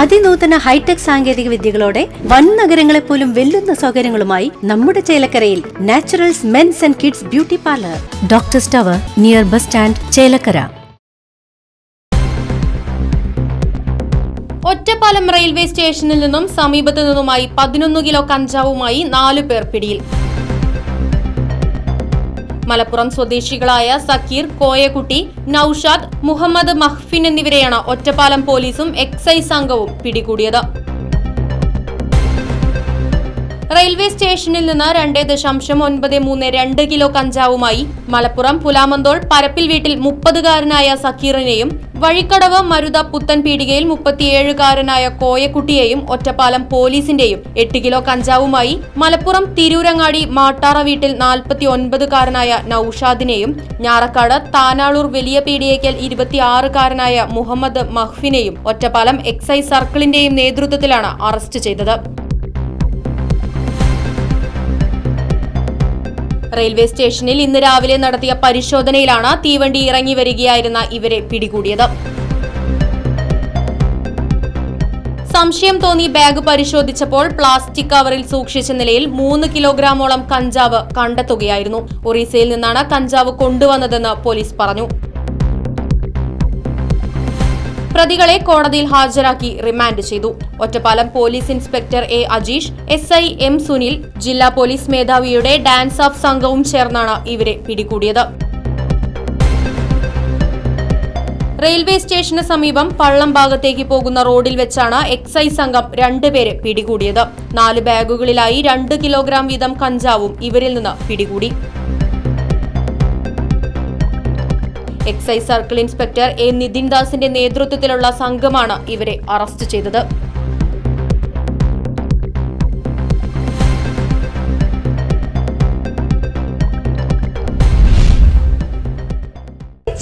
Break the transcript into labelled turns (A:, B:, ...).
A: അതിനൂതന hi tech സാങ്കേതിക വിദ്യകളോടെ വൻ നഗരങ്ങളെ പോലും വെല്ലുന്ന സൗകര്യങ്ങളുമായി നമ്മുടെ ചേലക്കരയിൽ Naturals mens and kids beauty parlour. Doctor tower near bus stand Chelakkara.
B: Ottapalam railway സ്റ്റേഷനിൽ നിന്നും സമീപത്തു നിന്നുമായി പതിനൊന്ന് കിലോ കഞ്ചാവുമായി നാലു പേർ പിടിയിൽ. മലപ്പുറം സ്വദേശികളായ സക്കീർ കോയക്കുട്ടി നൌഷാദ് മുഹമ്മദ് മഹ്ഫിൻ എന്നിവരെയാണ് ഒറ്റപ്പാലം പോലീസും എക്സൈസ് സംഘവും പിടികൂടിയത്. റെയിൽവേ സ്റ്റേഷനിൽ നിന്ന് രണ്ട് ദശാംശം ഒൻപത് മൂന്ന് രണ്ട് കിലോ കഞ്ചാവുമായി മലപ്പുറം പുലാമന്തോൾ പരപ്പിൽ വീട്ടിൽ മുപ്പതുകാരനായ സക്കീറിനെയും വഴിക്കടവ് മരുത പുത്തൻ പീടികയിൽ മുപ്പത്തിയേഴുകാരനായ കോയക്കുട്ടിയെയും ഒറ്റപ്പാലം പോലീസിന്റെയും എട്ട് കിലോ കഞ്ചാവുമായി മലപ്പുറം തിരൂരങ്ങാടി മാട്ടാറ വീട്ടിൽ നാൽപ്പത്തി ഒൻപതുകാരനായ നൌഷാദിനെയും ഞാറക്കാട് താനാളൂർ വലിയ പീടിയേക്കൽ ഇരുപത്തിയാറുകാരനായ മുഹമ്മദ് മഹ്ഫിനെയും ഒറ്റപ്പാലം എക്സൈസ് സർക്കിളിന്റെയും നേതൃത്വത്തിലാണ് അറസ്റ്റ് ചെയ്തത്. റെയിൽവേ സ്റ്റേഷനിൽ ഇന്ന് രാവിലെ നടത്തിയ പരിശോധനയിലാണ് തീവണ്ടി ഇറങ്ങി വരികയായിരുന്ന ഇവരെ പിടികൂടിയത്. സംശയം തോന്നി ബാഗ് പരിശോധിച്ചപ്പോൾ പ്ലാസ്റ്റിക് കവറിൽ സൂക്ഷിച്ച നിലയിൽ മൂന്ന് കിലോഗ്രാമോളം കഞ്ചാവ് കണ്ടെത്തുകയായിരുന്നു. ഒറീസയിൽ നിന്നാണ് കഞ്ചാവ് കൊണ്ടുവന്നതെന്ന് പോലീസ് പറഞ്ഞു. പ്രതികളെ കോടതിയിൽ ഹാജരാക്കി റിമാൻഡ് ചെയ്തു. Ottapalam police inspector A Ajeesh S I M Sunil ജില്ലാ പോലീസ് മേധാവിയുടെ ഡാൻസ് ഓഫ് സംഘവും ചേർന്നാണ് ഇവരെ പിടികൂടിയത്. റെയിൽവേ സ്റ്റേഷന് സമീപം പള്ളം ഭാഗത്തേക്ക് പോകുന്ന റോഡിൽ വെച്ചാണ് എക്സൈസ് സംഘം രണ്ടുപേരെ പിടികൂടിയത്. നാല് ബാഗുകളിലായി രണ്ട് കിലോഗ്രാം വീതം കഞ്ചാവും ഇവരിൽ നിന്ന് പിടികൂടി. Excise circle inspector A Nithin ദാസിന്റെ നേതൃത്വത്തിലുള്ള സംഘമാണ് ഇവരെ അറസ്റ്റ് ചെയ്തത്.